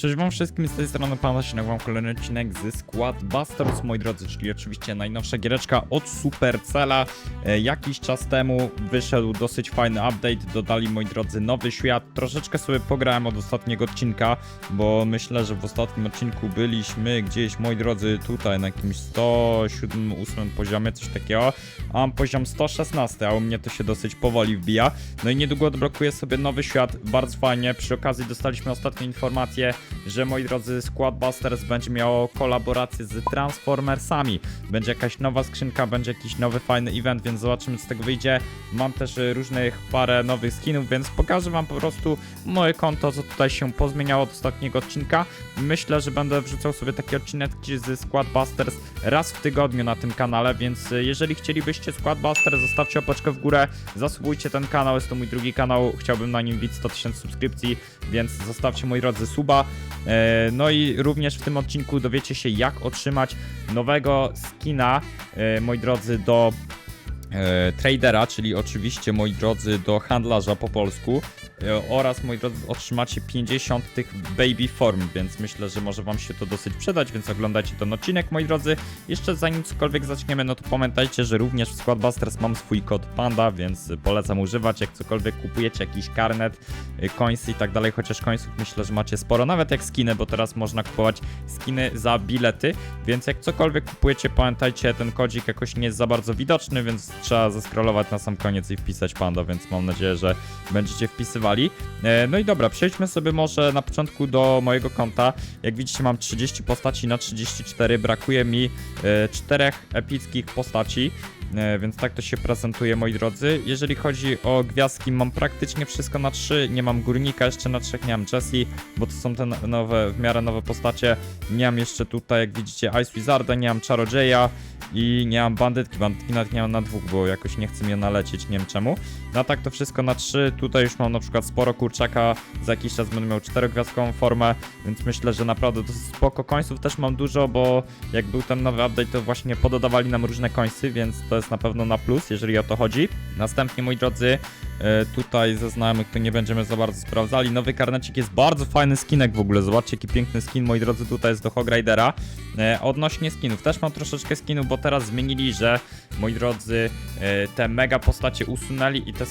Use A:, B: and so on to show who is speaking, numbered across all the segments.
A: Cześć wam wszystkim, z tej strony Pan się nagrywam kolejny odcinek z Squad Busters, moi drodzy, czyli oczywiście najnowsza giereczka od Supercella. E, jakiś czas temu wyszedł dosyć fajny update, dodali, moi drodzy, nowy świat. Troszeczkę sobie pograłem od ostatniego odcinka, bo myślę, że w ostatnim odcinku byliśmy gdzieś, moi drodzy, tutaj na jakimś 107-8 poziomie, coś takiego, a mam poziom 116, a u mnie to się dosyć powoli wbija. No i niedługo odblokuję sobie nowy świat, bardzo fajnie. Przy okazji dostaliśmy ostatnie informacje, że moi drodzy Squad Busters będzie miało kolaborację z Transformersami. Będzie jakaś nowa skrzynka, będzie jakiś nowy fajny event, więc zobaczymy co z tego wyjdzie. Mam też y, różnych parę nowych skinów, więc pokażę wam po prostu moje konto, co tutaj się pozmieniało od ostatniego odcinka. Myślę, że będę wrzucał sobie takie odcinki z Squad Busters raz w tygodniu na tym kanale, więc y, jeżeli chcielibyście Squad Busters, zostawcie opaczkę w górę, zasubujcie ten kanał, jest to mój drugi kanał, chciałbym na nim bić 100 tysięcy subskrypcji, więc zostawcie moi drodzy suba. E, No i również w tym odcinku dowiecie się jak otrzymać nowego skina, e, moi drodzy, do e, tradera, czyli oczywiście moi drodzy do handlarza po polsku e, oraz moi drodzy otrzymacie 50 tych baby form, więc myślę, że może wam się to dosyć przydać, więc oglądajcie ten odcinek moi drodzy. Jeszcze zanim cokolwiek zaczniemy, no to pamiętajcie, że również w Squadbusters mam swój kod PANDA, więc polecam używać, jak cokolwiek kupujecie, jakiś karnet, y, coinsy i tak dalej, chociaż coinsów myślę, że macie sporo, nawet jak skiny, bo teraz można kupować skiny za bilety, więc jak cokolwiek kupujecie, pamiętajcie, ten kodzik jakoś nie jest za bardzo widoczny, więc trzeba zeskrolować na sam koniec i wpisać panda, więc mam nadzieję, że będziecie wpisywali. E, No i dobra, przejdźmy sobie może na początku do mojego konta. Jak widzicie, mam 30 postaci na 34, brakuje mi e, czterech epickich postaci. E, Więc tak to się prezentuje, moi drodzy. Jeżeli chodzi o gwiazdki, mam praktycznie wszystko na 3. Nie mam górnika jeszcze na 3, nie mam Jessie, bo to są te no- nowe, w miarę nowe postacie. Nie mam jeszcze tutaj, jak widzicie, Ice Wizarda, nie mam Czarodzieja i nie mam bandytki. Bandytki nawet nie mam na dwóch, bo jakoś nie chce mnie nalecieć, nie wiem czemu. No a tak to wszystko na 3. Tutaj już mam na przykład sporo kurczaka. Za jakiś czas będę miał czterogwiazdkową formę, więc myślę, że naprawdę dosyć spoko. Końców też mam dużo, bo jak był ten nowy update, to właśnie pododawali nam różne końcy, więc to jest na pewno na plus, jeżeli o to chodzi. Następnie, moi drodzy, e, tutaj ze znajomych to nie będziemy za bardzo sprawdzali. Nowy karnecik jest bardzo fajny skinek w ogóle. Zobaczcie, jaki piękny skin, moi drodzy, tutaj jest do Hog Ridera. E, Odnośnie skinów, też mam troszeczkę skinów, bo teraz zmienili, że moi drodzy, e, te mega postacie usunęli i te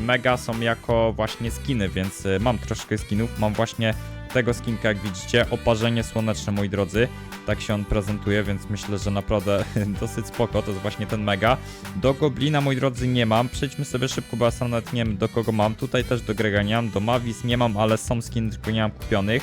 A: mega są jako właśnie skiny, więc mam troszkę skinów. Mam właśnie tego skinka, jak widzicie, oparzenie słoneczne, moi drodzy. Tak się on prezentuje, więc myślę, że naprawdę dosyć spoko, to jest właśnie ten mega. Do Goblina, moi drodzy, nie mam. Przejdźmy sobie szybko, bo ja sam nawet nie wiem, do kogo mam. Tutaj też do Grega nie mam, do Mavis nie mam, ale są skiny, tylko nie mam kupionych.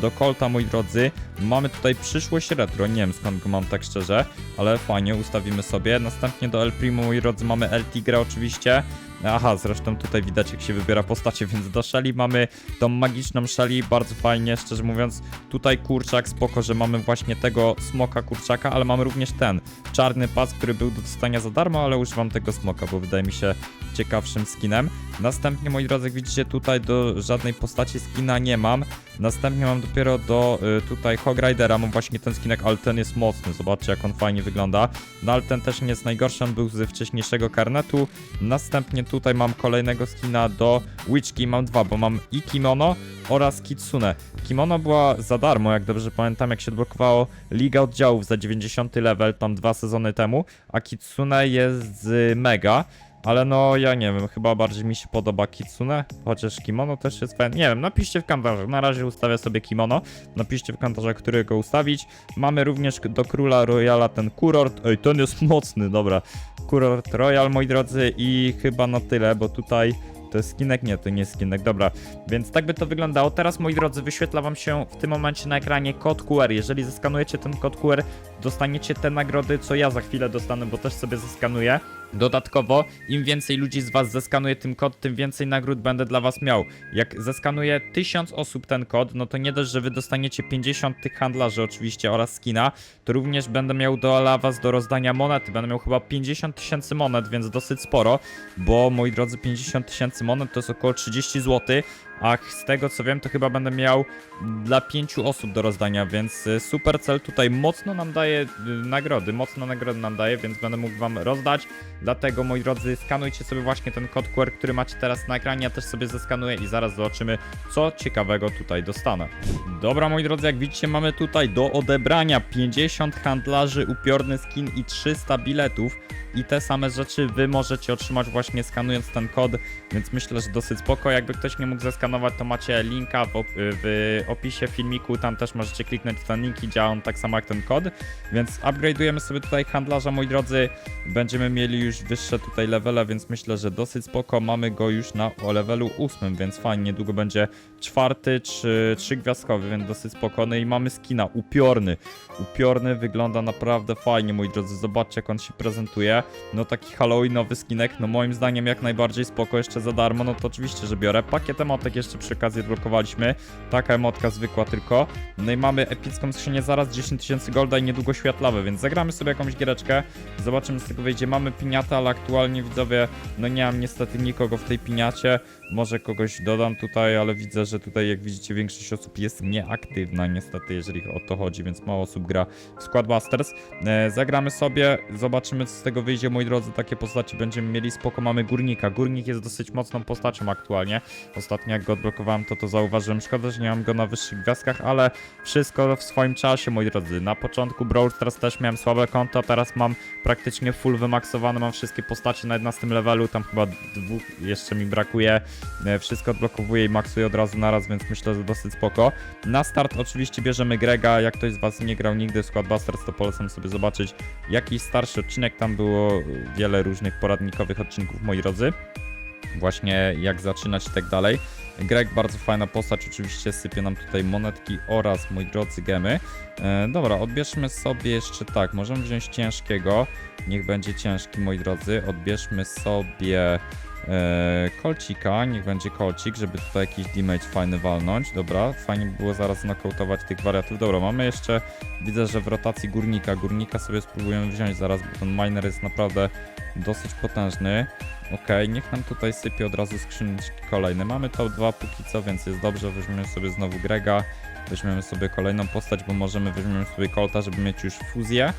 A: Do Colta, moi drodzy, mamy tutaj przyszłość retro, nie wiem skąd go mam tak szczerze, ale fajnie, ustawimy sobie. Następnie do El Primo, moi drodzy, mamy El Tigre oczywiście. Aha, zresztą tutaj widać jak się wybiera postacie, więc do Shelly mamy tą magiczną Shelly, bardzo fajnie, szczerze mówiąc. Tutaj kurczak, spoko, że mamy właśnie tego smoka kurczaka, ale mamy również ten czarny pas, który był do dostania za darmo, ale używam tego smoka, bo wydaje mi się ciekawszym skinem. Następnie, moi drodzy, jak widzicie, tutaj do żadnej postaci skina nie mam. Następnie mam dopiero do y, tutaj Hog Ridera, mam właśnie ten skinek, ale ten jest mocny, zobaczcie jak on fajnie wygląda. No ale ten też nie jest najgorszy, on był ze wcześniejszego karnetu. Następnie tutaj mam kolejnego skina do Witchki, mam dwa, bo mam i kimono oraz kitsune. Kimono była za darmo, jak dobrze pamiętam, jak się odblokowało Liga Oddziałów za 90 level, tam dwa sezony temu, a kitsune jest z mega. Ale no, ja nie wiem, chyba bardziej mi się podoba Kitsune, chociaż kimono też jest fajne. Nie wiem, napiszcie w komentarzach. Na razie ustawię sobie kimono. Napiszcie w komentarzach, który go ustawić. Mamy również do Króla Royala ten kurort. Ej, ten jest mocny, dobra. Kurort Royal, moi drodzy, i chyba na tyle, bo tutaj to jest skinek? Nie, to nie jest skinek, dobra. Więc tak by to wyglądało. Teraz, moi drodzy, wyświetla wam się w tym momencie na ekranie kod QR. Jeżeli zeskanujecie ten kod QR, dostaniecie te nagrody, co ja za chwilę dostanę, bo też sobie zeskanuję. Dodatkowo, im więcej ludzi z Was zeskanuje tym kod, tym więcej nagród będę dla Was miał. Jak zeskanuje 1000 osób ten kod, no to nie dość, że Wy dostaniecie 50 tych handlarzy oczywiście oraz skina, to również będę miał dla Was do rozdania monety. Będę miał chyba 50 tysięcy monet, więc dosyć sporo, bo moi drodzy, 50 tysięcy monet to jest około 30 zł, a z tego co wiem, to chyba będę miał dla pięciu osób do rozdania, więc y, Supercell tutaj mocno nam daje y, nagrody, mocno nagrody nam daje, więc będę mógł wam rozdać. Dlatego, moi drodzy, skanujcie sobie właśnie ten kod QR, który macie teraz na ekranie, ja też sobie zeskanuję i zaraz zobaczymy, co ciekawego tutaj dostanę. Dobra, moi drodzy, jak widzicie, mamy tutaj do odebrania 50 handlarzy, upiorny skin i 300 biletów. I te same rzeczy wy możecie otrzymać właśnie skanując ten kod, więc myślę, że dosyć spoko. Jakby ktoś nie mógł zeskanować, to macie linka w, op- w opisie filmiku, tam też możecie kliknąć w ten link i działa on tak samo jak ten kod. Więc upgrade'ujemy sobie tutaj handlarza, moi drodzy. Będziemy mieli już wyższe tutaj levele, więc myślę, że dosyć spoko. Mamy go już na levelu 8, więc fajnie. Niedługo będzie czwarty czy trzygwiazdkowy, więc dosyć spokojny. I mamy skina, upiorny. Upiorny wygląda naprawdę fajnie, moi drodzy. Zobaczcie, jak on się prezentuje. No taki halloweenowy skinek, no moim zdaniem jak najbardziej spoko, jeszcze za darmo, no to oczywiście, że biorę. Pakiet emotek jeszcze przy okazji odblokowaliśmy. Taka emotka zwykła tylko. No i mamy epicką skrzynię zaraz 10 tysięcy golda i niedługo światlawe, więc zagramy sobie jakąś giereczkę. Zobaczymy z tego wyjdzie. Mamy piniatę, ale aktualnie widzowie, no nie mam niestety nikogo w tej piniacie. Może kogoś dodam tutaj, ale widzę, że tutaj jak widzicie większość osób jest nieaktywna niestety, jeżeli o to chodzi, więc mało osób gra w Squadbusters. E, zagramy sobie, zobaczymy co z tego wyjdzie, moi drodzy, takie postacie będziemy mieli, spoko, mamy Górnika. Górnik jest dosyć mocną postacią aktualnie. Ostatnio jak go odblokowałem, to to zauważyłem. Szkoda, że nie mam go na wyższych gwiazdkach, ale wszystko w swoim czasie, moi drodzy. Na początku Brawl Stars też miałem słabe konto, teraz mam praktycznie full wymaksowane, mam wszystkie postacie na 11 levelu, tam chyba dwóch jeszcze mi brakuje. E, Wszystko odblokowuję i maksuję od razu naraz, więc myślę, że dosyć spoko. Na start oczywiście bierzemy Grega, jak ktoś z was nie grał nigdy w Squadbusters, to polecam sobie zobaczyć jakiś starszy odcinek, tam było wiele różnych poradnikowych odcinków, moi drodzy. Właśnie jak zaczynać i tak dalej. Greg, bardzo fajna postać, oczywiście sypie nam tutaj monetki oraz, moi drodzy, gemy. E, dobra, odbierzmy sobie jeszcze tak, możemy wziąć ciężkiego, niech będzie ciężki, moi drodzy. Odbierzmy sobie e, kolcika, niech będzie kolcik, żeby tutaj jakiś damage fajny walnąć. Dobra, fajnie by było zaraz nakautować tych wariatów. Dobra, mamy jeszcze, widzę, że w rotacji górnika, górnika sobie spróbujemy wziąć zaraz, bo ten miner jest naprawdę dosyć potężny. Okej, niech nam tutaj sypie od razu skrzynki kolejne. Mamy top 2 póki co, więc jest dobrze. Weźmiemy sobie znowu Grega. Weźmiemy sobie kolejną postać, bo możemy weźmiemy sobie Colta, żeby mieć już fuzję.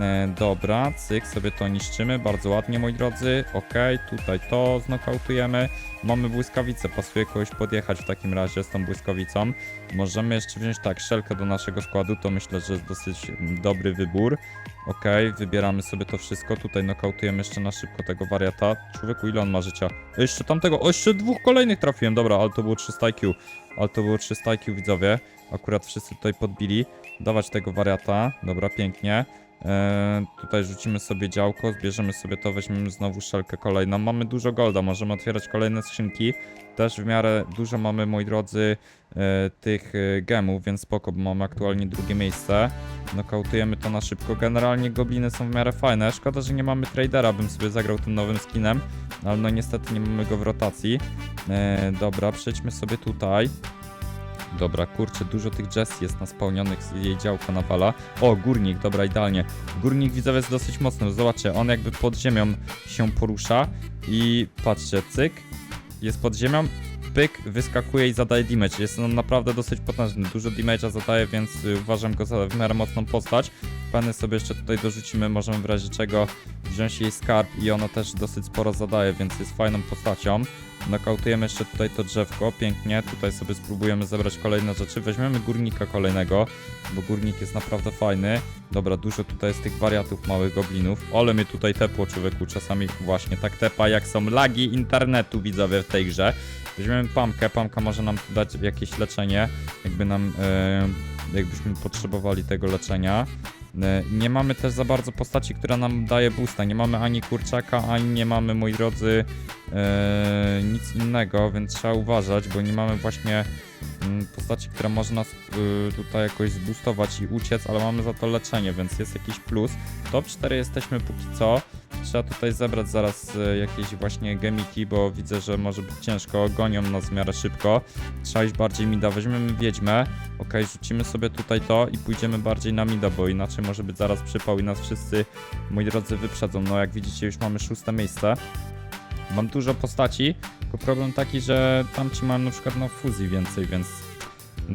A: E, dobra, cyk, sobie to niszczymy. Bardzo ładnie, moi drodzy. Okej, tutaj to znokautujemy. Mamy błyskawicę, pasuje kogoś podjechać w takim razie z tą błyskawicą. Możemy jeszcze wziąć tak, szelkę do naszego składu, to myślę, że jest dosyć mm, dobry wybór. Okej, wybieramy sobie to wszystko. Tutaj nokautujemy jeszcze na szybko tego wariata. Człowieku, ile on ma życia? Jeszcze tamtego, o jeszcze dwóch kolejnych trafiłem, dobra, ale to było 300 IQ. Ale to było 300 IQ, widzowie. Akurat wszyscy tutaj podbili. Dawać tego wariata, dobra, pięknie. Eee, tutaj rzucimy sobie działko, zbierzemy sobie to, weźmiemy znowu szelkę kolejną. Mamy dużo golda, możemy otwierać kolejne skrzynki. Też w miarę dużo mamy, moi drodzy, e, tych e, gemów, więc spoko, bo mamy aktualnie drugie miejsce. Nokautujemy to na szybko. Generalnie gobliny są w miarę fajne. Szkoda, że nie mamy tradera, bym sobie zagrał tym nowym skinem, ale no niestety nie mamy go w rotacji. E, dobra, przejdźmy sobie tutaj. Dobra, kurczę, dużo tych Jessie jest naspałnionych z jej działko nawala. O, górnik, dobra, idealnie. Górnik widzowie jest dosyć mocny, zobaczcie, on jakby pod ziemią się porusza i patrzcie, cyk, jest pod ziemią, pyk, wyskakuje i zadaje damage. Jest on naprawdę dosyć potężny, dużo damage'a zadaje, więc y, uważam go za w miarę mocną postać. Pany sobie jeszcze tutaj dorzucimy, możemy w razie czego wziąć jej skarb i ona też dosyć sporo zadaje, więc jest fajną postacią. Nokautujemy jeszcze tutaj to drzewko, pięknie. Tutaj sobie spróbujemy zebrać kolejne rzeczy. Weźmiemy górnika kolejnego, bo górnik jest naprawdę fajny. Dobra, dużo tutaj jest tych wariatów małych goblinów. Ole mnie tutaj tepło człowieku, czasami właśnie tak tepa jak są lagi internetu widzowie w tej grze. Weźmiemy pamkę, pamka może nam dać jakieś leczenie, jakby nam, e, jakbyśmy potrzebowali tego leczenia. E, Nie mamy też za bardzo postaci, która nam daje boosta. Nie mamy ani kurczaka, ani nie mamy, moi drodzy, e, nic innego, więc trzeba uważać, bo nie mamy właśnie postaci, która może nas y, tutaj jakoś zboostować i uciec, ale mamy za to leczenie, więc jest jakiś plus. Top 4 jesteśmy póki co. Trzeba tutaj zebrać zaraz y, jakieś właśnie gemiki, bo widzę, że może być ciężko. Gonią nas w miarę szybko. Trzeba iść bardziej mida. Weźmiemy wiedźmę. Ok, rzucimy sobie tutaj to i pójdziemy bardziej na mida, bo inaczej może być zaraz przypał i nas wszyscy, moi drodzy, wyprzedzą. No jak widzicie, już mamy szóste miejsce. Mam dużo postaci, Tylko problem taki, że tam ci mam na przykład na fuzji więcej, więc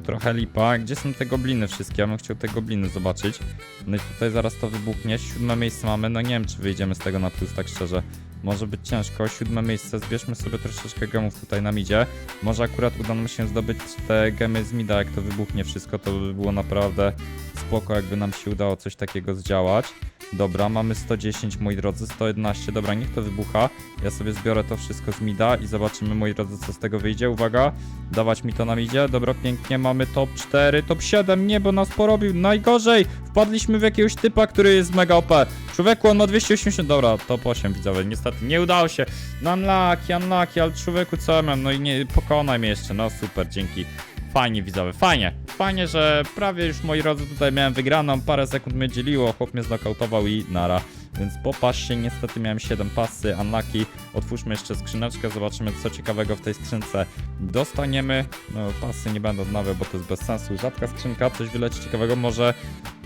A: trochę lipa. Gdzie są te gobliny wszystkie? Ja bym chciał te gobliny zobaczyć. No i tutaj zaraz to wybuchnie. Siódme miejsce mamy. No nie wiem, czy wyjdziemy z tego na plus, tak szczerze. Może być ciężko. Siódme miejsce. Zbierzmy sobie troszeczkę gemów tutaj na midzie. Może akurat uda nam się zdobyć te gemy z mida, jak to wybuchnie wszystko, to by było naprawdę spoko, jakby nam się udało coś takiego zdziałać. Dobra, mamy 110, moi drodzy, 111, dobra, niech to wybucha. Ja sobie zbiorę to wszystko z mida i zobaczymy, moi drodzy, co z tego wyjdzie. Uwaga, dawać mi to na midzie. Dobra, pięknie, mamy top 4, top 7, nie, bo nas porobił. Najgorzej, wpadliśmy w jakiegoś typa, który jest mega OP. Człowieku, on ma 280, dobra, top 8, widzowie, niestety nie udało się. No unlucky, unlucky, ale człowieku, co ja mam? No i nie, pokonaj mnie jeszcze, no super, dzięki. Fajnie widzowie, fajnie. Fajnie, że prawie już moi drodzy tutaj miałem wygraną, parę sekund mnie dzieliło, chłop mnie znokautował i nara. Więc popatrz się, niestety miałem 7 pasy, unlucky. Otwórzmy jeszcze skrzyneczkę, zobaczymy co ciekawego w tej skrzynce dostaniemy. No pasy nie będę odnawiał, bo to jest bez sensu. Rzadka skrzynka, coś wyleci ciekawego, może...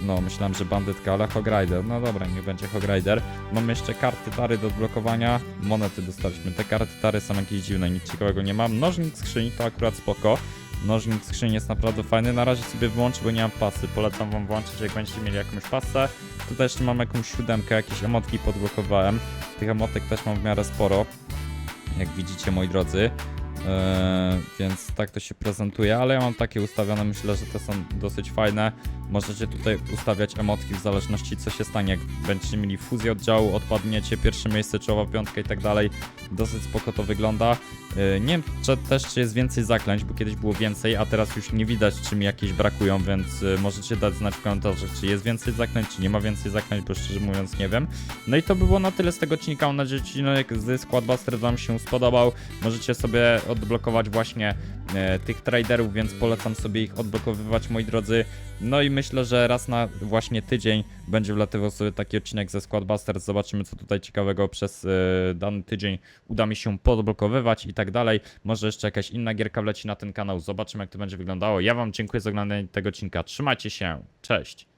A: No myślałem, że bandytka, ale Hogrider. No dobra, niech będzie Hogrider. Mamy jeszcze karty tary do odblokowania. Monety dostaliśmy. Te karty tary są jakieś dziwne, nic ciekawego nie mam. Nożnik skrzyni to akurat spoko. Nożnik skrzyni jest naprawdę fajny. Na razie sobie wyłączę, bo nie mam pasy. Polecam wam włączyć, jak będziecie mieli jakąś pasę. Tutaj jeszcze mam jakąś siódemkę, jakieś emotki podblokowałem. Tych emotek też mam w miarę sporo. Jak widzicie, moi drodzy. Eee, więc tak to się prezentuje, ale ja mam takie ustawione, myślę, że te są dosyć fajne. Możecie tutaj ustawiać emotki w zależności co się stanie, jak będziecie mieli fuzję oddziału, odpadniecie, pierwsze miejsce, czołowa piątka i tak dalej. Dosyć spoko to wygląda. Eee, nie wiem czy też czy jest więcej zaklęć, bo kiedyś było więcej, a teraz już nie widać czy mi jakieś brakują, więc e, możecie dać znać w komentarzach, czy jest więcej zaklęć, czy nie ma więcej zaklęć, bo szczerze mówiąc nie wiem. No i to by było na tyle z tego odcinka, mam nadzieję, że odcinek z Squadbuster wam się spodobał. Możecie sobie odblokować właśnie e, tych traderów, więc polecam sobie ich odblokowywać, moi drodzy. No i myślę, że raz na właśnie tydzień będzie wlatywał sobie taki odcinek ze Squadbusters. Zobaczymy, co tutaj ciekawego przez e, dany tydzień uda mi się podblokowywać i tak dalej. Może jeszcze jakaś inna gierka wleci na ten kanał. Zobaczymy, jak to będzie wyglądało. Ja wam dziękuję za oglądanie tego odcinka. Trzymajcie się. Cześć.